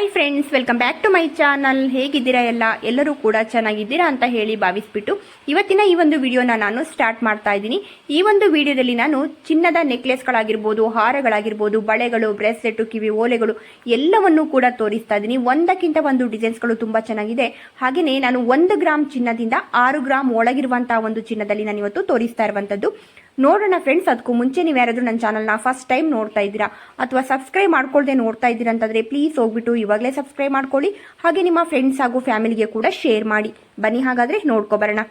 Hi friends welcome back to my channel ಹೇಗಿದ್ದೀರಾ ಎಲ್ಲ? ಎಲ್ಲರೂ ಕೂಡ ಚೆನ್ನಾಗಿದ್ದೀರಾ ಅಂತ ಹೇಳಿ ಭಾವಿಸ್ಬಿಟ್ಟು ಇವತ್ತಿನ ಈ ಒಂದು ವಿಡಿಯೋನ ನಾನು ಸ್ಟಾರ್ಟ್ ಮಾಡ್ತಾ ಇದ್ದೀನಿ. ಈ ಒಂದು ವಿಡಿಯೋದಲ್ಲಿ ನಾನು ಚಿನ್ನದ ನೆಕ್ಲೆಸ್ಗಳಾಗಿರ್ಬೋದು ಹಾರಗಳಾಗಿರ್ಬೋದು, ಬಳೆಗಳು ಬ್ರೇಸ್ಲೆಟ್ ಕಿವಿ, ಓಲೆಗಳು ಎಲ್ಲವನ್ನೂ ಕೂಡ ತೋರಿಸ್ತಾ ಇದ್ದೀನಿ. ಒಂದಕ್ಕಿಂತ ಒಂದು ಡಿಸೈನ್ಸ್ಗಳು ತುಂಬ ಚೆನ್ನಾಗಿದೆ. ಹಾಗೆಯೇ ನಾನು ಒಂದು ಗ್ರಾಮ್ ಚಿನ್ನದಿಂದ ಆರು ಗ್ರಾಮ್ ಒಳಗಿರುವಂತಹ ಒಂದು ಚಿನ್ನದಲ್ಲಿ ನಾನು ಇವತ್ತು ತೋರಿಸ್ತಾ ಇರುವಂತದ್ದು ನೋಡೋಣ ಫ್ರೆಂಡ್ಸ್ ಅದಕ್ಕೂ ಮುಂಚೆ ನೀವು ಯಾರಾದರೂ ನನ್ನ ಚಾನಲ್ನ ಫಸ್ಟ್ ಟೈಮ್ ನೋಡ್ತಾ ಇದ್ದೀರಾ ಅಥವಾ ಸಬ್ಸ್ಕ್ರೈಬ್ ಮಾಡ್ಕೊಳ್ದೆ ನೋಡ್ತಾ ಇದ್ದೀರಾ ಅಂತಂದರೆ ಪ್ಲೀಸ್ ಹೋಗ್ಬಿಟ್ಟು ಇವಾಗಲೇ ಸಬ್ಸ್ಕ್ರೈಬ್ ಮಾಡ್ಕೊಳ್ಳಿ, ಹಾಗೆ ನಿಮ್ಮ ಫ್ರೆಂಡ್ಸ್ ಹಾಗೂ ಫ್ಯಾಮಿಲಿಗೆ ಕೂಡ ಶೇರ್ ಮಾಡಿ. ಬನ್ನಿ ಹಾಗಾದ್ರೆ ನೋಡ್ಕೊಬರೋಣ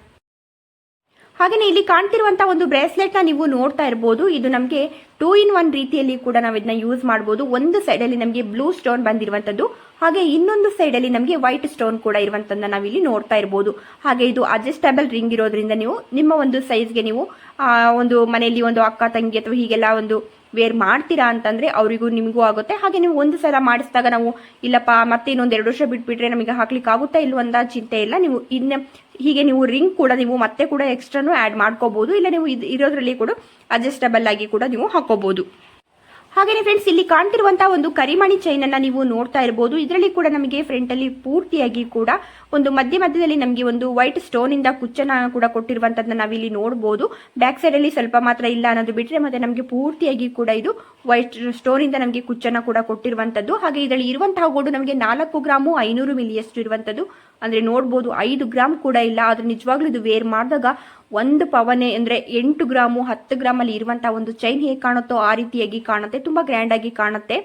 ಹಾಗೆಯೇ ಇಲ್ಲಿ ಕಾಣ್ತಿರುವಂತಹ ಒಂದು ಬ್ರೇಸ್ಲೆಟ್ನ ನೀವು ನೋಡ್ತಾ ಇರಬಹುದು ಇದು ನಮಗೆ ಟೂ ಇನ್ ಒನ್ ರೀತಿಯಲ್ಲಿ ಕೂಡ ನಾವು ಇದನ್ನ ಯೂಸ್ ಮಾಡಬಹುದು ಒಂದು ಸೈಡ್ ಅಲ್ಲಿ ನಮಗೆ ಬ್ಲೂ ಸ್ಟೋನ್ ಬಂದಿರುವಂತದ್ದು, ಹಾಗೆ ಇನ್ನೊಂದು ಸೈಡ್ ಅಲ್ಲಿ ನಮಗೆ ವೈಟ್ ಸ್ಟೋನ್ ಕೂಡ ಇರುವಂತದ್ದನ್ನ ನಾವು ಇಲ್ಲಿ ನೋಡ್ತಾ ಇರಬಹುದು ಹಾಗೆ ಇದು ಅಡ್ಜಸ್ಟಬಲ್ ರಿಂಗ್ ಇರೋದ್ರಿಂದ ನೀವು ನಿಮ್ಮ ಒಂದು ಸೈಜ್ಗೆ ನೀವು ಒಂದು ಮನೆಯಲ್ಲಿ ಒಂದು ಅಕ್ಕ, ತಂಗಿ ಅಥವಾ ಹೀಗೆಲ್ಲ ಒಂದು ವೇರ್ ಮಾಡ್ತೀರಾ ಅಂತಂದ್ರೆ ಅವರಿಗೂ ನಿಮಗೂ ಆಗುತ್ತೆ. ಹಾಗೆ ನೀವು ಒಂದು ಸಲ ಮಾಡಿಸಿದಾಗ ನಾವು, ಇಲ್ಲಪ್ಪ ಮತ್ತೆ ಇನ್ನೊಂದು ಎರಡು ವರ್ಷ ಬಿಟ್ಬಿಟ್ರೆ ನಮಗೆ ಹಾಕ್ಲಿಕ್ಕೆ ಆಗುತ್ತಾ ಇಲ್ಲ ಅಂತ ಚಿಂತೆ ಇಲ್ಲ. ನೀವು ಇನ್ನ, ಹೀಗೆ ನೀವು ರಿಂಗ್ ಕೂಡ ನೀವು ಮತ್ತೆ ಕೂಡ ಎಕ್ಸ್ಟ್ರಾನು ಆ್ಯಡ್ ಮಾಡ್ಕೋಬಹುದು ಇಲ್ಲ ನೀವು ಇದು, ಇರೋದ್ರಲ್ಲಿ ಕೂಡ ಅಡ್ಜಸ್ಟಬಲ್ ಆಗಿ ಕೂಡ ನೀವು ಹಾಕೋಬಹುದು ಹಾಗೆಯೇ ಫ್ರೆಂಡ್ಸ್ ಇಲ್ಲಿ ಕಾಣ್ತಿರುವಂತಹ ಒಂದು ಕರಿಮಣಿ ಚೈನ್ ಅನ್ನ ನೀವು ನೋಡ್ತಾ ಇರಬಹುದು ಇದರಲ್ಲಿ ಕೂಡ ನಮಗೆ ಫ್ರಂಟ್ ಅಲ್ಲಿ ಪೂರ್ತಿಯಾಗಿ ಕೂಡ ಒಂದು ಮಧ್ಯ ಮಧ್ಯದಲ್ಲಿ ನಮಗೆ ಒಂದು ವೈಟ್ ಸ್ಟೋನ್ ಇಂದ ಕುಚ್ಚನ ಕೂಡ ಕೊಟ್ಟಿರುವಂತದನ್ನ ನಾವಿಲ್ಲಿ ನೋಡಬಹುದು ಬ್ಯಾಕ್ ಸೈಡ್ ಅಲ್ಲಿ ಸ್ವಲ್ಪ ಮಾತ್ರ ಇಲ್ಲ ಅನ್ನೋದು ಬಿಟ್ರೆ ಮತ್ತೆ ನಮಗೆ ಪೂರ್ತಿಯಾಗಿ ಕೂಡ ಇದು ವೈಟ್ ಸ್ಟೋನ್ ಇಂದ ನಮಗೆ ಕುಚ್ಚನ ಕೂಡ ಕೊಟ್ಟಿರುವಂತದ್ದು. ಹಾಗೆ ಇದರಲ್ಲಿ ಇರುವಂತಹ ಗೋಡು ನಮಗೆ ನಾಲ್ಕು ಗ್ರಾಮು ಐನೂರು ಮಿಲಿಯಷ್ಟು ಇರುವಂತದ್ದು. ಅಂದ್ರೆ ನೋಡ್ಬೋದು ಐದು ಗ್ರಾಮ್ ಕೂಡ ಇಲ್ಲ, ಆದ್ರೆ ನಿಜವಾಗ್ಲೂ ಇದು ವೇರ್ ಮಾಡಿದಾಗ ಒಂದು ಪವನೆ ಅಂದ್ರೆ ಎಂಟು ಗ್ರಾಮು, ಹತ್ತು ಗ್ರಾಮ್ ಅಲ್ಲಿ ಇರುವಂತಹ ಒಂದು ಚೈನ್ ಹೇಗೆ ಕಾಣುತ್ತೋ ಆ ರೀತಿಯಾಗಿ ಕಾಣುತ್ತೆ, ತುಂಬಾ ಗ್ರ್ಯಾಂಡ್ ಆಗಿ ಕಾಣುತ್ತೆ.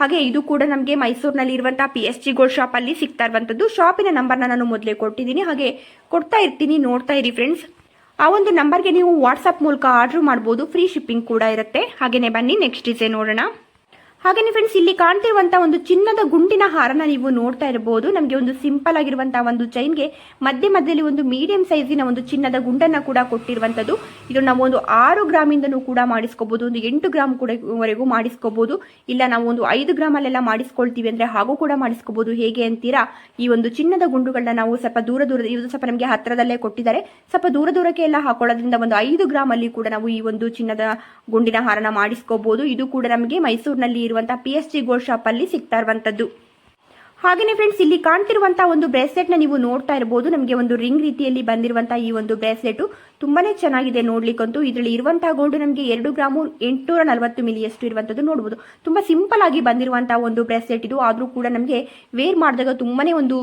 ಹಾಗೆ ಇದು ಕೂಡ ನಮಗೆ ಮೈಸೂರಿನಲ್ಲಿ ಇರುವಂತಹ P S G gold shop ಅಲ್ಲಿ ಸಿಗ್ತಾ ಇರುವಂತದ್ದು. ಶಾಪಿನ ನಂಬರ್ನ ನಾನು ಮೊದಲೇ ಕೊಟ್ಟಿದ್ದೀನಿ, ಹಾಗೆ ಕೊಡ್ತಾ ಇರ್ತೀನಿ, ನೋಡ್ತಾ ಇರಿ ಫ್ರೆಂಡ್ಸ್ ಆ ಒಂದು ನಂಬರ್ಗೆ ನೀವು ವಾಟ್ಸಪ್ ಮೂಲಕ ಆರ್ಡರ್ ಮಾಡ್ಬೋದು ಫ್ರೀ ಶಿಪ್ಪಿಂಗ್ ಕೂಡ ಇರುತ್ತೆ. ಹಾಗೇನೆ ಬನ್ನಿ ನೆಕ್ಸ್ಟ್ ಡಿಸೈನ್ ನೋಡೋಣ. ಹಾಗೇನೆ ಫ್ರೆಂಡ್ಸ್ ಇಲ್ಲಿ ಕಾಣ್ತಿರುವಂತಹ ಒಂದು ಚಿನ್ನದ ಗುಂಡಿನ ಹಾರನ ನೀವು ನೋಡ್ತಾ ಇರಬಹುದು ನಮಗೆ ಒಂದು ಸಿಂಪಲ್ ಆಗಿರುವಂತಹ ಒಂದು ಚೈನ್ಗೆ ಮಧ್ಯ ಮಧ್ಯದಲ್ಲಿ ಒಂದು ಮೀಡಿಯಂ ಸೈಜಿನ ಒಂದು ಚಿನ್ನದ ಗುಂಡನ್ನ ಕೂಡ ಕೊಟ್ಟಿರುವಂತದ್ದು. ಇದು ನಾವು ಒಂದು ಆರು ಗ್ರಾಮಿಂದನೂ ಕೂಡ ಮಾಡಿಸ್ಕೋಬಹುದು ಒಂದು ಎಂಟು ಗ್ರಾಮ್ ಕೂಡ ವರೆಗೂ ಮಾಡಿಸ್ಕೋಬಹುದು ಇಲ್ಲ, ನಾವು ಒಂದು ಐದು ಗ್ರಾಮ್ ಅಲ್ಲೆಲ್ಲ ಮಾಡಿಸ್ಕೊಳ್ತೀವಿ ಅಂದ್ರೆ ಹಾಗೂ ಕೂಡ ಮಾಡಿಸ್ಕೋಬಹುದು ಹೇಗೆ ಅಂತೀರಾ? ಈ ಒಂದು ಚಿನ್ನದ ಗುಂಡುಗಳನ್ನ ನಾವು ಸ್ವಲ್ಪ ದೂರ ದೂರ, ಇದು ಸ್ವಲ್ಪ ನಮಗೆ ಹತ್ತಿರದಲ್ಲೇ ಕೊಟ್ಟಿದ್ದಾರೆ. ಸ್ವಲ್ಪ ದೂರ ದೂರಕ್ಕೆ ಎಲ್ಲ ಹಾಕೊಳ್ಳೋದ್ರಿಂದ ಒಂದು ಐದು ಗ್ರಾಮ್ ಅಲ್ಲಿ ಕೂಡ ನಾವು ಈ ಒಂದು ಚಿನ್ನದ ಗುಂಡಿನ ಹಾರನ ಮಾಡಿಸ್ಕೋಬಹುದು ಇದು ಕೂಡ ನಮಗೆ ಮೈಸೂರಿನಲ್ಲಿ ಇರುವಂತಹ P S G gold shop ಅಲ್ಲಿ ಸಿಗ್ತಾ ಇರುವಂತದ್ದು. ಹಾಗೇನೆ ಫ್ರೆಂಡ್ಸ್ ಇಲ್ಲಿ ಕಾಣ್ತಿರುವಂತಹ ಒಂದು ಬ್ರೇಸ್ಲೆಟ್ನ ನೀವು ನೋಡ್ತಾ ಇರಬಹುದು ನಮಗೆ ಒಂದು ರಿಂಗ್ ರೀತಿಯಲ್ಲಿ ಬಂದಿರುವಂತಹ ಈ ಒಂದು ಬ್ರೇಸ್ಲೆಟ್ ತುಂಬಾನೇ ಚೆನ್ನಾಗಿದೆ ನೋಡ್ಲಿಕ್ಕಂತೂ. ಇದರಲ್ಲಿ ಇರುವಂತಹ ಗೋಲ್ಡ್ ನಮಗೆ ಎರಡು ಗ್ರಾಮು ಎಂಟುನೂರ ನಲವತ್ತು ಮಿಲಿಯಷ್ಟು ಇರುವಂತದ್ದು ನೋಡಬಹುದು ತುಂಬಾ ಸಿಂಪಲ್ ಆಗಿ ಬಂದಿರುವಂತಹ ಒಂದು ಬ್ರೇಸ್ಲೆಟ್ ಇದು. ಆದ್ರೂ ಕೂಡ ನಮಗೆ ವೇರ್ ಮಾಡಿದಾಗ ತುಂಬಾನೇ ಒಂದು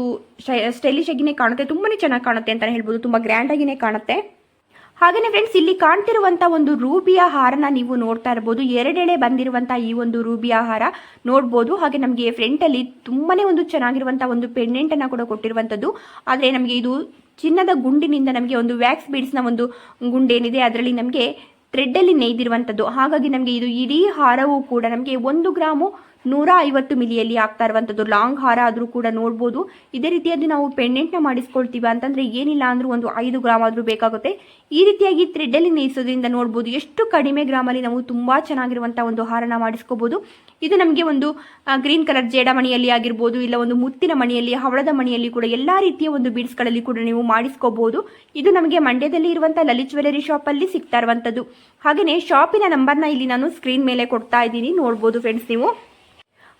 ಸ್ಟೈಲಿಶ್ ಆಗಿನೇ ಕಾಣುತ್ತೆ. ತುಂಬಾನೇ ಚೆನ್ನಾಗಿ ಕಾಣುತ್ತೆ ಅಂತಾನೆ ಹೇಳ್ಬೋದು. ತುಂಬಾ ಗ್ರ್ಯಾಂಡ್ ಆಗಿನೇ ಕಾಣುತ್ತೆ. ಹಾಗೇನೆ ಫ್ರೆಂಡ್ಸ್ ಇಲ್ಲಿ ಕಾಣ್ತಿರುವಂತ ಒಂದು ರೂಬಿಯ ಹಾರನ ನೀವು ನೋಡ್ತಾ ಇರಬಹುದು ಎರಡೆಳೆ ಬಂದಿರುವಂತ ಈ ಒಂದು ರೂಬಿಯ ಹಾರ ನೋಡ್ಬೋದು. ಹಾಗೆ ನಮಗೆ ಫ್ರಂಟ್ ಅಲ್ಲಿ ತುಂಬಾನೇ ಒಂದು ಚೆನ್ನಾಗಿರುವಂತ ಒಂದು ಪೆಂಡೆಂಟ್ ಅನ್ನ ಕೂಡ ಕೊಟ್ಟಿರುವಂತದ್ದು. ಆದ್ರೆ ನಮಗೆ ಇದು ಚಿನ್ನದ ಗುಂಡಿನಿಂದ ನಮಗೆ ಒಂದು ವ್ಯಾಕ್ಸ್ ಬೀಡ್ಸ್ನ ಒಂದು ಗುಂಡೇನಿದೆ ಅದರಲ್ಲಿ ನಮಗೆ ಥ್ರೆಡ್ ಅಲ್ಲಿ ನೇಯ್ದಿರುವಂತದ್ದು. ಹಾಗಾಗಿ ನಮಗೆ ಇದು ಇಡೀ ಹಾರವು ಕೂಡ ನಮಗೆ ಒಂದು ಗ್ರಾಮು ನೂರ ಐವತ್ತು ಮಿಲಿಯಲ್ಲಿ ಆಗ್ತಾ ಇರುವಂತದ್ದು ಲಾಂಗ್ ಹಾರ ಆದ್ರೂ ಕೂಡ ನೋಡ್ಬೋದು. ಇದೇ ರೀತಿಯಾಗಿ ನಾವು ಪೆಂಡೆಂಟ್ನ ಮಾಡಿಸ್ಕೊಳ್ತೀವಿ ಅಂತಂದ್ರೆ ಏನಿಲ್ಲ ಅಂದ್ರೂ ಒಂದು ಐದು ಗ್ರಾಮ್ ಆದ್ರೂ ಬೇಕಾಗುತ್ತೆ. ಈ ರೀತಿಯಾಗಿ ಥ್ರೆಡ್ ಅಲ್ಲಿ ನೇಯಿಸೋದ್ರಿಂದ ನೋಡ್ಬೋದು ಎಷ್ಟು ಕಡಿಮೆ ಗ್ರಾಮಲ್ಲಿ ನಾವು ತುಂಬಾ ಚೆನ್ನಾಗಿರುವಂತಹ ಒಂದು ಹಾರನ ಮಾಡಿಸ್ಕೋಬಹುದು ಇದು ನಮಗೆ ಒಂದು ಗ್ರೀನ್ ಕಲರ್ ಜೇಡ ಮಣಿಯಲ್ಲಿ ಆಗಿರ್ಬೋದು, ಇಲ್ಲ ಒಂದು ಮುತ್ತಿನ ಮಣಿಯಲ್ಲಿ, ಹವಳದ ಮಣಿಯಲ್ಲಿ ಕೂಡ ಎಲ್ಲಾ ರೀತಿಯ ಒಂದು ಬೀಡ್ಸ್ಗಳಲ್ಲಿ ಕೂಡ ನೀವು ಮಾಡಿಸ್ಕೋಬಹುದು ಇದು ನಮಗೆ ಮಂಡ್ಯದಲ್ಲಿ ಇರುವಂತಹ ಲಲಿತ್ ಜ್ಯುವೆಲರಿ ಅಲ್ಲಿ ಸಿಗ್ತಾ ಇರುವಂಥದ್ದು. ಹಾಗೆಯೇ ಶಾಪಿನ ನಂಬರ್ನ ಇಲ್ಲಿ ನಾನು ಸ್ಕ್ರೀನ್ ಮೇಲೆ ಕೊಡ್ತಾ ಇದ್ದೀನಿ. ನೋಡ್ಬೋದು ಫ್ರೆಂಡ್ಸ್ ನೀವು.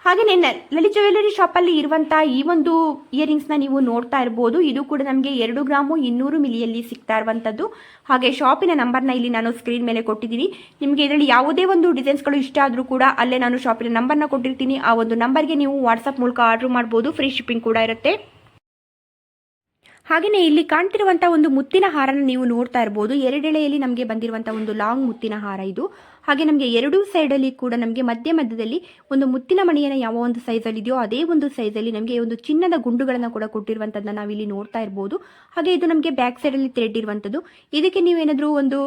ಹಾಗೆಯೇ ನ- ಲಲಿತ್ ಜ್ಯುವೆಲ್ಲರಿ ಶಾಪಲ್ಲಿ ಇರುವಂತ ಈ ಒಂದು ಇಯರಿಂಗ್ಸ್ನ ನೀವು ನೋಡ್ತಾ ಇರಬಹುದು ಇದು ಕೂಡ ನಮಗೆ ಎರಡು ಗ್ರಾಮು ಇನ್ನೂರು ಮಿಲಿಯಲ್ಲಿ ಸಿಗ್ತಾ ಇರುವಂತದ್ದು. ಹಾಗೆ ಶಾಪಿನ ನಂಬರ್ನ ಇಲ್ಲಿ ನಾನು ಸ್ಕ್ರೀನ್ ಮೇಲೆ ಕೊಟ್ಟಿದ್ದೀನಿ. ನಿಮಗೆ ಇದರಲ್ಲಿ ಯಾವುದೇ ಒಂದು ಡಿಸೈನ್ಸ್ಗಳು ಇಷ್ಟ ಆದರೂ ಕೂಡ ಅಲ್ಲೇ ನಾನು ಶಾಪಿನ ನಂಬರ್ನ ಕೊಟ್ಟಿರ್ತೀನಿ. ಆ ಒಂದು ನಂಬರ್ಗೆ ನೀವು ವಾಟ್ಸಪ್ ಮೂಲಕ ಆರ್ಡರ್ ಮಾಡ್ಬೋದು. ಫ್ರೀ ಶಿಪ್ಪಿಂಗ್ ಕೂಡ ಇರುತ್ತೆ. ಹಾಗೆಯೇ ಇಲ್ಲಿ ಕಾಣ್ತಿರುವಂತಹ ಒಂದು ಮುತ್ತಿನ ಹಾರನ ನೀವು ನೋಡ್ತಾ ಇರಬಹುದು ಎರಡೆಳೆಯಲ್ಲಿ ನಮಗೆ ಬಂದಿರುವಂತಹ ಒಂದು ಲಾಂಗ್ ಮುತ್ತಿನ ಹಾರ ಇದು. ಹಾಗೆ ನಮಗೆ ಎರಡೂ ಸೈಡಲ್ಲಿ ಕೂಡ ನಮಗೆ ಮಧ್ಯ ಮಧ್ಯದಲ್ಲಿ ಒಂದು ಮುತ್ತಿನ ಮಣಿಯನ್ನು ಯಾವ ಒಂದು ಅಲ್ಲಿ ಇದೆಯೋ ಅದೇ ಒಂದು ಅಲ್ಲಿ ನಮಗೆ ಒಂದು ಚಿನ್ನದ ಗುಂಡುಗಳನ್ನು ಕೂಡ ಕೊಟ್ಟಿರುವಂಥದ್ದನ್ನ ನಾವಿಲ್ಲಿ ನೋಡ್ತಾ ಇರಬಹುದು ಹಾಗೆ ಇದು ನಮಗೆ ಬ್ಯಾಕ್ ಸೈಡಲ್ಲಿ ಥ್ರೆಡ್ ಇರುವಂತದ್ದು. ಇದಕ್ಕೆ ನೀವೇನಾದರೂ ಒಂದು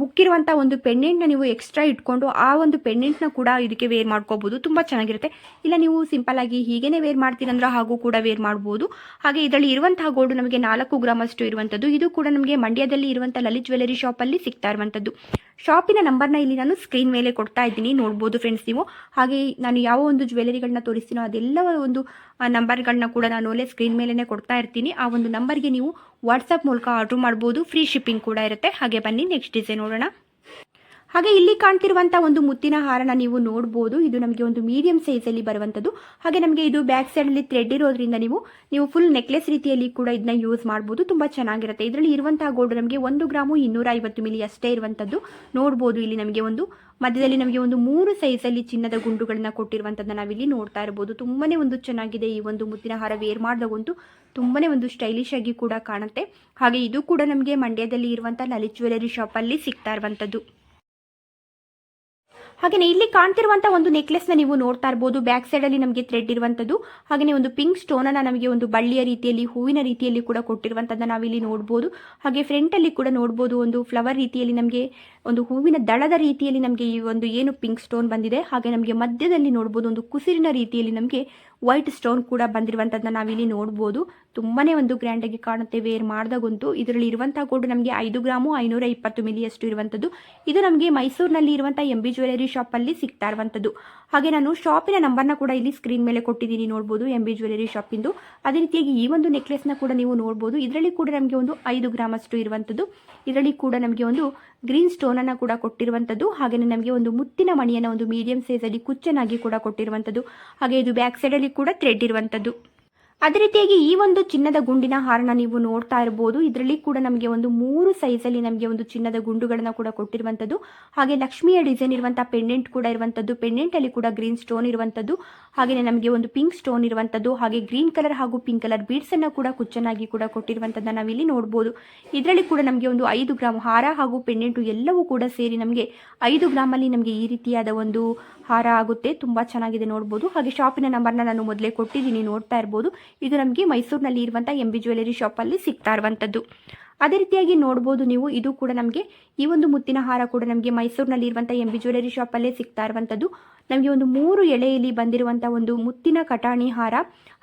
ಹುಕ್ಕಿರುವಂಥ ಒಂದು ಪೆಂಡೆಂಟ್ನ ನೀವು ಎಕ್ಸ್ಟ್ರಾ ಇಟ್ಕೊಂಡು ಆ ಒಂದು ಪೆಂಡೆಂಟ್ನ ಕೂಡ ಇದಕ್ಕೆ ವೇರ್ ಮಾಡ್ಕೋಬಹುದು ತುಂಬ ಚೆನ್ನಾಗಿರುತ್ತೆ. ಇಲ್ಲ, ನೀವು ಸಿಂಪಲ್ ಆಗಿ ಹೀಗೇನೆ ವೇರ್ ಮಾಡ್ತೀರಂದ್ರೆ ಹಾಗೂ ಕೂಡ ವೇರ್ ಮಾಡ್ಬೋದು. ಹಾಗೆ ಇದರಲ್ಲಿ ಇರುವಂತಹ ಗೋಲ್ಡ್ ನಮಗೆ ನಾಲ್ಕು ಗ್ರಾಮ್ ಅಷ್ಟು ಇರುವಂಥದ್ದು ಇದು ಕೂಡ ನಮಗೆ ಮಂಡ್ಯದಲ್ಲಿ ಇರುವಂಥ ಲಲಿತ್ ಜ್ಯುವೆಲರಿ ಶಾಪಲ್ಲಿ ಸಿಗ್ತಾ ಇರುವಂಥದ್ದು ಶಾಪಿನ ನಂಬರ್ನ ಇಲ್ಲಿ ನಾನು ಸ್ಕ್ರೀನ್ ಮೇಲೆ ಕೊಡ್ತಾ ಇದ್ದೀನಿ. ನೋಡ್ಬೋದು ಫ್ರೆಂಡ್ಸ್ ನೀವು. ಹಾಗೆ ನಾನು ಯಾವ ಒಂದು ಜ್ಯುವೆಲರಿಗಳನ್ನ ತೋರಿಸ್ತೀನೋ ಅದೆಲ್ಲ ಒಂದು ನಂಬರ್ಗಳನ್ನ ಕೂಡ ನಾನು ಅಲ್ಲೇ ಸ್ಕ್ರೀನ್ ಮೇಲೇ ಕೊಡ್ತಾ ಇರ್ತೀನಿ. ಆ ಒಂದು ನಂಬರ್ಗೆ ನೀವು ವಾಟ್ಸಪ್ ಮೂಲಕ ಆರ್ಡ್ರ್ ಮಾಡ್ಬೋದು. ಫ್ರೀ ಶಿಪ್ಪಿಂಗ್ ಕೂಡ ಇರುತ್ತೆ. ಹಾಗೆ ಬನ್ನಿ ನೆಕ್ಸ್ಟ್ ಡಿಸೈನ್ ನೋಡೋಣ. ಹಾಗೆ ಇಲ್ಲಿ ಕಾಣ್ತಿರುವಂತ ಒಂದು ಮುತ್ತಿನ ಹಾರನ ನೀವು ನೋಡಬಹುದು ಇದು ನಮಗೆ ಒಂದು ಮೀಡಿಯಂ ಸೈಜ್ ಅಲ್ಲಿ ಬರುವಂತದ್ದು. ಹಾಗೆ ನಮಗೆ ಇದು ಬ್ಯಾಕ್ ಸೈಡ್ ಅಲ್ಲಿ ಥ್ರೆಡ್ ಇರೋದ್ರಿಂದ ನೀವು ನೀವು ಫುಲ್ ನೆಕ್ಲೆಸ್ ರೀತಿಯಲ್ಲಿ ಕೂಡ ಇದನ್ನ ಯೂಸ್ ಮಾಡಬಹುದು ತುಂಬಾ ಚೆನ್ನಾಗಿರುತ್ತೆ. ಇದರಲ್ಲಿ ಇರುವಂತಹ ಗೋಲ್ಡ್ ನಮಗೆ ಒಂದು ಗ್ರಾಮು ಇನ್ನೂರ ಐವತ್ತು ಮಿಲಿ ಅಷ್ಟೇ ಇರುವಂತದ್ದು. ನೋಡಬಹುದು ಇಲ್ಲಿ ನಮಗೆ ಒಂದು, ಮಧ್ಯದಲ್ಲಿ ನಮಗೆ ಒಂದು ಮೂರು ಸೈಜ್ ಅಲ್ಲಿ ಚಿನ್ನದ ಗುಂಡುಗಳನ್ನ ಕೊಟ್ಟಿರುವಂತದ್ದನ್ನ ನಾವಿಲ್ಲಿ ನೋಡ್ತಾ ಇರಬಹುದು ತುಂಬಾನೇ ಒಂದು ಚೆನ್ನಾಗಿದೆ ಈ ಒಂದು ಮುತ್ತಿನ ಹಾರ ವೇರ್ ಮಾಡಿದಾಗಂತೂ ತುಂಬಾನೇ ಒಂದು ಸ್ಟೈಲಿಶ್ ಆಗಿ ಕೂಡ ಕಾಣುತ್ತೆ. ಹಾಗೆ ಇದು ಕೂಡ ನಮಗೆ ಮಂಡ್ಯದಲ್ಲಿ ಇರುವಂತಹ ಲಲಿತ್ ಜ್ಯುವೆಲರಿ ಶಾಪ್ ಅಲ್ಲಿ ಸಿಗ್ತಾ ಇರುವಂತದ್ದು. ಹಾಗೆಯೇ ಇಲ್ಲಿ ಕಾಣ್ತಿರುವಂತಹ ಒಂದು ನೆಕ್ಲೆಸ್ನ ನೀವು ನೋಡ್ತಾ ಇರಬಹುದು ಬ್ಯಾಕ್ ಸೈಡ್ ಅಲ್ಲಿ ನಮಗೆ ಥ್ರೆಡ್ ಇರುವಂತದ್ದು. ಹಾಗೆಯೇ ಒಂದು ಪಿಂಕ್ ಸ್ಟೋನ್ ಅನ್ನ ನಮಗೆ ಒಂದು ಬಳ್ಳಿಯ ರೀತಿಯಲ್ಲಿ, ಹೂವಿನ ರೀತಿಯಲ್ಲಿ ಕೂಡ ಕೊಟ್ಟಿರುವಂತದ್ದನ್ನ ನಾವಿಲ್ಲಿ ನೋಡಬಹುದು ಹಾಗೆ ಫ್ರಂಟ್ ಅಲ್ಲಿ ಕೂಡ ನೋಡಬಹುದು ಒಂದು ಫ್ಲವರ್ ರೀತಿಯಲ್ಲಿ ನಮಗೆ, ಒಂದು ಹೂವಿನ ದಳದ ರೀತಿಯಲ್ಲಿ ನಮಗೆ ಈ ಒಂದು ಏನು ಪಿಂಕ್ ಸ್ಟೋನ್ ಬಂದಿದೆ. ಹಾಗೆ ನಮಗೆ ಮಧ್ಯದಲ್ಲಿ ನೋಡಬಹುದು ಒಂದು ಕುಸಿರಿನ ರೀತಿಯಲ್ಲಿ ನಮಗೆ ವೈಟ್ ಸ್ಟೋನ್ ಕೂಡ ಬಂದಿರುವಂಥದ್ದನ್ನ ನಾವಿಲ್ಲಿ ನೋಡಬಹುದು ತುಂಬಾನೇ ಒಂದು ಗ್ರ್ಯಾಂಡ್ ಆಗಿ ಕಾಣುತ್ತೆ ವೇರ್ ಮಾಡಿದಾಗಂತೂ ಇದರಲ್ಲಿ ಇರುವಂತಹ ಗೋಲ್ಡ್ ನಮಗೆ ಐದು ಗ್ರಾಮು ಐನೂರ ಇಪ್ಪತ್ತು ಮಿಲಿಯಷ್ಟು ಇರುವಂತದ್ದು. ಇದು ನಮಗೆ ಮೈಸೂರಿನಲ್ಲಿ ಇರುವಂತಹ ಎಂಬಿ ಜ್ಯುವೆಲರಿ ಶಾಪಲ್ಲಿ ಸಿಗ್ತಾ ಇರುವಂಥದ್ದು. ಹಾಗೆ ನಾನು ಶಾಪಿನ ನಂಬರ್ನ ಕೂಡ ಇಲ್ಲಿ ಸ್ಕ್ರೀನ್ ಮೇಲೆ ಕೊಟ್ಟಿದ್ದೀನಿ, ನೋಡ್ಬೋದು ಎಂ ಬಿ ಜ್ಯುವೆಲರಿ ಶಾಪಿಂದು ಅದೇ ರೀತಿಯಾಗಿ ಈ ಒಂದು ನೆಕ್ಲೆಸ್ನ ಕೂಡ ನೀವು ನೋಡ್ಬೋದು. ಇದರಲ್ಲಿ ಕೂಡ ನಮಗೆ ಒಂದು ಐದು ಗ್ರಾಮಷ್ಟು ಇರುವಂಥದ್ದು. ಇದರಲ್ಲಿ ಕೂಡ ನಮಗೆ ಒಂದು ಗ್ರೀನ್ ಸ್ಟೋನ್ ಅನ್ನ ಕೂಡ ಕೊಟ್ಟಿರುವಂಥದ್ದು. ಹಾಗೆಯೇ ನಮಗೆ ಒಂದು ಮುತ್ತಿನ ಮಣಿಯನ್ನು ಒಂದು ಮೀಡಿಯಂ ಸೈಜಲ್ಲಿ ಕುಚ್ಚನಾಗಿ ಕೂಡ ಕೊಟ್ಟಿರುವಂಥದ್ದು. ಹಾಗೆ ಇದು ಬ್ಯಾಕ್ ಸೈಡಲ್ಲಿ ಕೂಡ ಥ್ರೆಡ್ ಇರುವಂಥದ್ದು. ಅದೇ ರೀತಿಯಾಗಿ ಈ ಒಂದು ಚಿನ್ನದ ಗುಂಡಿನ ಹಾರನ ನೀವು ನೋಡ್ತಾ ಇರಬಹುದು ಇದರಲ್ಲಿ ಕೂಡ ನಮಗೆ ಒಂದು ಮೂರು ಸೈಜಲ್ಲಿ ನಮಗೆ ಒಂದು ಚಿನ್ನದ ಗುಂಡುಗಳನ್ನ ಕೂಡ ಕೊಟ್ಟಿರುವಂಥದ್ದು. ಹಾಗೆ ಲಕ್ಷ್ಮಿಯ ಡಿಸೈನ್ ಇರುವಂತಹ ಪೆಂಡೆಂಟ್ ಕೂಡ ಇರುವಂಥದ್ದು. ಪೆಂಡೆಂಟ್ ಅಲ್ಲಿ ಕೂಡ ಗ್ರೀನ್ ಸ್ಟೋನ್ ಇರುವಂಥದ್ದು. ಹಾಗೆಯೇ ನಮಗೆ ಒಂದು ಪಿಂಕ್ ಸ್ಟೋನ್ ಇರುವಂಥದ್ದು. ಹಾಗೆ ಗ್ರೀನ್ ಕಲರ್ ಹಾಗೂ ಪಿಂಕ್ ಕಲರ್ ಬೀಡ್ಸ್ ಅನ್ನ ಕೂಡ ಕುಚ್ಚನಾಗಿ ಕೂಡ ಕೊಟ್ಟಿರುವಂಥದ್ದನ್ನ ನಾವಿಲ್ಲಿ ನೋಡಬಹುದು ಇದರಲ್ಲಿ ಕೂಡ ನಮಗೆ ಒಂದು ಐದು ಗ್ರಾಮ್ ಹಾರ ಹಾಗೂ ಪೆಂಡೆಂಟು ಎಲ್ಲವೂ ಕೂಡ ಸೇರಿ ನಮಗೆ ಐದು ಗ್ರಾಮಲ್ಲಿ ನಮಗೆ ಈ ರೀತಿಯಾದ ಒಂದು ಹಾರ ಆಗುತ್ತೆ. ತುಂಬಾ ಚೆನ್ನಾಗಿದೆ ನೋಡಬಹುದು ಹಾಗೆ ಶಾಪಿನ ನಂಬರ್ನ ನಾನು ಮೊದಲೇ ಕೊಟ್ಟಿದ್ದೀನಿ ನೋಡ್ತಾ ಇರ್ಬೋದು. ಇದು ನಮಗೆ ಮೈಸೂರಿನಲ್ಲಿ ಇರುವಂಥ ಎಂ ಬಿ ಜ್ಯುವೆಲರಿ ಶಾಪಲ್ಲಿ ಸಿಗ್ತಾ ಇರುವಂಥದ್ದು ಅದೇ ರೀತಿಯಾಗಿ ನೋಡ್ಬೋದು ನೀವು, ಇದು ಕೂಡ ನಮಗೆ ಈ ಒಂದು ಮುತ್ತಿನ ಹಾರ ಕೂಡ ನಮಗೆ ಮೈಸೂರಿನಲ್ಲಿ ಇರುವಂಥ ಎಂ ಬಿ ಜ್ಯುವೆಲರಿ ಶಾಪಲ್ಲೇ ಸಿಗ್ತಾ ಇರುವಂಥದ್ದು ನಮಗೆ ಒಂದು ಮೂರು ಎಳೆಯಲ್ಲಿ ಬಂದಿರುವಂಥ ಒಂದು ಮುತ್ತಿನ ಕಟಾಣಿ ಹಾರ,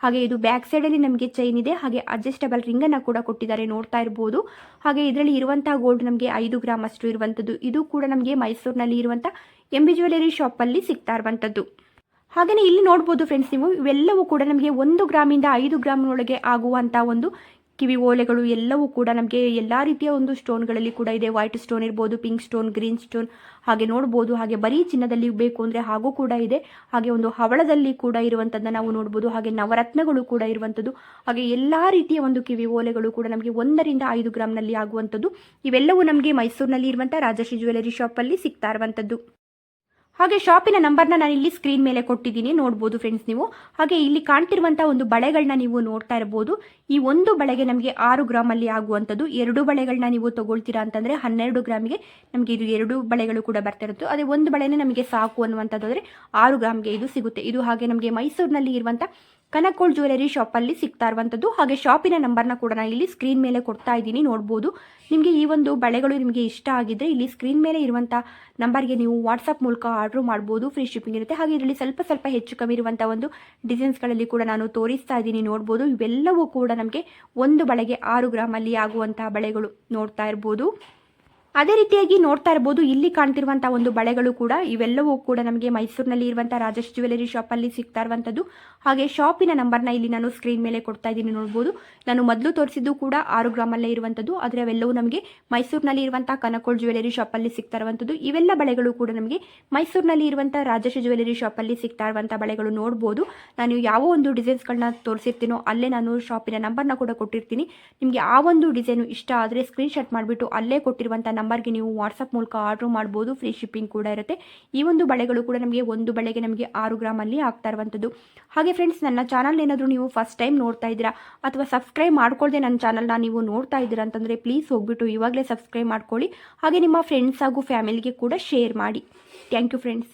ಹಾಗೆ ಇದು ಬ್ಯಾಕ್ ಸೈಡಲ್ಲಿ ನಮಗೆ ಚೈನ್ ಇದೆ, ಹಾಗೆ ಅಡ್ಜಸ್ಟಬಲ್ ರಿಂಗನ್ನು ಕೂಡ ಕೊಟ್ಟಿದ್ದಾರೆ ನೋಡ್ತಾ ಇರ್ಬೋದು. ಹಾಗೆ ಇದರಲ್ಲಿ ಇರುವಂಥ ಗೋಲ್ಡ್ ನಮಗೆ ಐದು ಗ್ರಾಮ್ ಅಷ್ಟು ಇರುವಂಥದ್ದು ಇದು ಕೂಡ ನಮಗೆ ಮೈಸೂರಿನಲ್ಲಿ ಇರುವಂಥ ಎಂ ಬಿ ಜ್ಯುವೆಲರಿ ಶಾಪಲ್ಲಿ ಸಿಗ್ತಾ ಇರುವಂಥದ್ದು ಹಾಗೆಯೇ ಇಲ್ಲಿ ನೋಡ್ಬೋದು ಫ್ರೆಂಡ್ಸ್ ನೀವು, ಇವೆಲ್ಲವೂ ಕೂಡ ನಮಗೆ ಒಂದು ಗ್ರಾಮಿಂದ ಐದು ಗ್ರಾಮ್ನೊಳಗೆ ಆಗುವಂಥ ಒಂದು ಕಿವಿ ಓಲೆಗಳು ಎಲ್ಲವೂ ಕೂಡ ನಮಗೆ ಎಲ್ಲ ರೀತಿಯ ಒಂದು ಸ್ಟೋನ್ಗಳಲ್ಲಿ ಕೂಡ ಇದೆ. ವೈಟ್ ಸ್ಟೋನ್ ಇರ್ಬೋದು ಪಿಂಕ್ ಸ್ಟೋನ್ ಗ್ರೀನ್ ಸ್ಟೋನ್ ಹಾಗೆ ನೋಡ್ಬೋದು. ಹಾಗೆ ಬರೀ ಚಿನ್ನದಲ್ಲಿ ಬೇಕು ಅಂದರೆ ಹಾಗೂ ಕೂಡ ಇದೆ. ಹಾಗೆ ಒಂದು ಹವಳದಲ್ಲಿ ಕೂಡ ಇರುವಂಥದ್ದನ್ನ ನಾವು ನೋಡ್ಬೋದು. ಹಾಗೆ ನವರತ್ನಗಳು ಕೂಡ ಇರುವಂಥದ್ದು ಹಾಗೆ ಎಲ್ಲ ರೀತಿಯ ಒಂದು ಕಿವಿ ಓಲೆಗಳು ಕೂಡ ನಮಗೆ ಒಂದರಿಂದ ಐದು ಗ್ರಾಮ್ನಲ್ಲಿ ಆಗುವಂಥದ್ದು ಇವೆಲ್ಲವೂ ನಮಗೆ ಮೈಸೂರಿನಲ್ಲಿ ಇರುವಂಥ ರಾಜಶ್ರೀ ಜ್ಯುವೆಲರಿ ಶಾಪಲ್ಲಿ ಸಿಗ್ತಾ ಇರುವಂಥದ್ದು ಹಾಗೆ ಶಾಪಿನ ನಂಬರ್ನ ನಾನು ಇಲ್ಲಿ ಸ್ಕ್ರೀನ್ ಮೇಲೆ ಕೊಟ್ಟಿದ್ದೀನಿ, ನೋಡ್ಬೋದು ಫ್ರೆಂಡ್ಸ್ ನೀವು. ಹಾಗೆ ಇಲ್ಲಿ ಕಾಣ್ತಿರುವಂಥ ಒಂದು ಬಳೆಗಳನ್ನ ನೀವು ನೋಡ್ತಾ ಇರ್ಬೋದು. ಈ ಒಂದು ಬಳೆಗೆ ನಮಗೆ ಆರು ಗ್ರಾಮಲ್ಲಿ ಆಗುವಂಥದ್ದು. ಎರಡು ಬಳೆಗಳನ್ನ ನೀವು ತಗೊಳ್ತೀರಾ ಅಂತಂದರೆ ಹನ್ನೆರಡು ಗ್ರಾಮಿಗೆ ನಮಗೆ ಇದು ಎರಡು ಬಳೆಗಳು ಕೂಡ ಬರ್ತಾ ಇರುತ್ತೆ. ಅದೇ ಒಂದು ಬಳೆನೇ ನಮಗೆ ಸಾಕು ಅನ್ನುವಂಥದ್ದಾದರೆ ಆರು ಗ್ರಾಮ್ಗೆ ಇದು ಸಿಗುತ್ತೆ. ಇದು ಹಾಗೆ ನಮಗೆ ಮೈಸೂರಿನಲ್ಲಿ ಇರುವಂಥ ಕನಕೋಳ್ ಜ್ಯುವೆಲರಿ ಶಾಪಲ್ಲಿ ಸಿಗ್ತಾ ಇರುವಂಥದ್ದು. ಹಾಗೆ ಶಾಪಿನ ನಂಬರ್ನ ಕೂಡ ನಾನು ಇಲ್ಲಿ ಸ್ಕ್ರೀನ್ ಮೇಲೆ ಕೊಡ್ತಾ ಇದ್ದೀನಿ, ನೋಡ್ಬೋದು. ನಿಮಗೆ ಈ ಒಂದು ಬಳೆಗಳು ನಿಮಗೆ ಇಷ್ಟ ಆಗಿದ್ರೆ ಇಲ್ಲಿ ಸ್ಕ್ರೀನ್ ಮೇಲೆ ಇರುವಂಥ ನಂಬರ್ಗೆ ನೀವು ವಾಟ್ಸಪ್ ಮೂಲಕ ಆರ್ಡ್ರ್ ಮಾಡ್ಬೋದು, ಫ್ರೀ ಶಿಪ್ಪಿಂಗ್ ಇರುತ್ತೆ. ಹಾಗೆ ಇದರಲ್ಲಿ ಸ್ವಲ್ಪ ಸ್ವಲ್ಪ ಹೆಚ್ಚು ಕಮ್ಮಿ ಇರುವಂಥ ಒಂದು ಡಿಸೈನ್ಸ್ಗಳಲ್ಲಿ ಕೂಡ ನಾನು ತೋರಿಸ್ತಾ ಇದ್ದೀನಿ, ನೋಡ್ಬೋದು. ಇವೆಲ್ಲವೂ ಕೂಡ ನಮಗೆ ಒಂದು ಬಳೆಗೆ ಆರು ಗ್ರಾಮಲ್ಲಿ ಆಗುವಂತಹ ಬಳೆಗಳು ನೋಡ್ತಾ ಇರ್ಬೋದು. ಅದೇ ರೀತಿಯಾಗಿ ನೋಡ್ತಾ ಇರಬಹುದು ಇಲ್ಲಿ ಕಾಣ್ತಿರುವಂತಹ ಒಂದು ಬಳೆಗಳು ಕೂಡ, ಇವೆಲ್ಲವೂ ಕೂಡ ನಮಗೆ ಮೈಸೂರಿನಲ್ಲಿ ಇರುವಂತಹ ರಾಜೇಶ್ ಜ್ಯುವೆಲರಿ ಶಾಪಲ್ಲಿ ಸಿಗ್ತಾ ಇರುವಂತದ್ದು. ಹಾಗೆ ಶಾಪಿನ ನಂಬರ್ನ ಇಲ್ಲಿ ನಾನು ಸ್ಕ್ರೀನ್ ಮೇಲೆ ಕೊಡ್ತಾ ಇದ್ದೀನಿ ನೋಡಬಹುದು ನಾನು ಮೊದಲು ತೋರಿಸಿದ್ದು ಕೂಡ ಆರು ಗ್ರಾಮಲ್ಲೇ ಇರುವಂತದ್ದು, ಆದರೆ ಅವೆಲ್ಲವೂ ನಮಗೆ ಮೈಸೂರಿನಲ್ಲಿ ಇರುವಂತಹ ಕನಕೋಳ್ ಜ್ಯುವೆಲರಿ ಶಾಪಲ್ಲಿ ಸಿಗ್ತಾ ಇರುವಂತದ್ದು. ಇವೆಲ್ಲ ಬಳೆಗಳು ಕೂಡ ನಮಗೆ ಮೈಸೂರಿನಲ್ಲಿ ಇರುವಂತಹ ರಾಜೇಶ್ ಜ್ಯುವೆಲರಿ ಶಾಪಲ್ಲಿ ಸಿಗ್ತಾ ಇರುವಂತಹ ಬಳೆಗಳು ನೋಡಬಹುದು ನಾನು ಯಾವ ಒಂದು ಡಿಸೈನ್ಸ್ಗಳನ್ನ ತೋರಿಸಿರ್ತೀನೋ, ಅಲ್ಲೇ ನಾನು ಶಾಪಿನ ನಂಬರ್ನ ಕೂಡ ಕೊಟ್ಟಿರ್ತೀನಿ. ನಿಮಗೆ ಆ ಒಂದು ಡಿಸೈನು ಇಷ್ಟ ಆದರೆ ಸ್ಕ್ರೀನ್ಶಾಟ್ ಮಾಡಿಬಿಟ್ಟು ಅಲ್ಲೇ ಕೊಟ್ಟಿರುವಂಥ ನಂಬರ್ಗೆ ನೀವು ವಾಟ್ಸಪ್ ಮೂಲಕ ಆರ್ಡ್ರ್ ಮಾಡ್ಬೋದು, ಫ್ರೀ ಶಿಪ್ಪಿಂಗ್ ಕೂಡ ಇರುತ್ತೆ. ಈ ಒಂದು ಬಳೆಗಳು ಕೂಡ ನಮಗೆ ಒಂದು ಬಳೆಗೆ ನಮಗೆ ಆರು ಗ್ರಾಮಲ್ಲಿ ಆಗ್ತಾ ಇರುವಂಥದ್ದು. ಹಾಗೆ ಫ್ರೆಂಡ್ಸ್ ನನ್ನ ಚಾನಲ್ ಏನಾದರೂ ನೀವು ಫಸ್ಟ್ ಟೈಮ್ ನೋಡ್ತಾ ಇದ್ದೀರಾ ಅಥವಾ ಸಬ್ಸ್ಕ್ರೈಬ್ ಮಾಡ್ಕೊಳ್ದೆ ನನ್ನ ಚಾನಲ್ನ ನೀವು ನೋಡ್ತಾ ಇದ್ದೀರಾ ಅಂತಂದರೆ ಪ್ಲೀಸ್ ಹೋಗ್ಬಿಟ್ಟು ಇವಾಗಲೇ ಸಬ್ಸ್ಕ್ರೈಬ್ ಮಾಡ್ಕೊಳ್ಳಿ. ಹಾಗೆ ನಿಮ್ಮ ಫ್ರೆಂಡ್ಸ್ ಹಾಗೂ ಫ್ಯಾಮಿಲಿಗೆ ಕೂಡ ಶೇರ್ ಮಾಡಿ. Thank you friends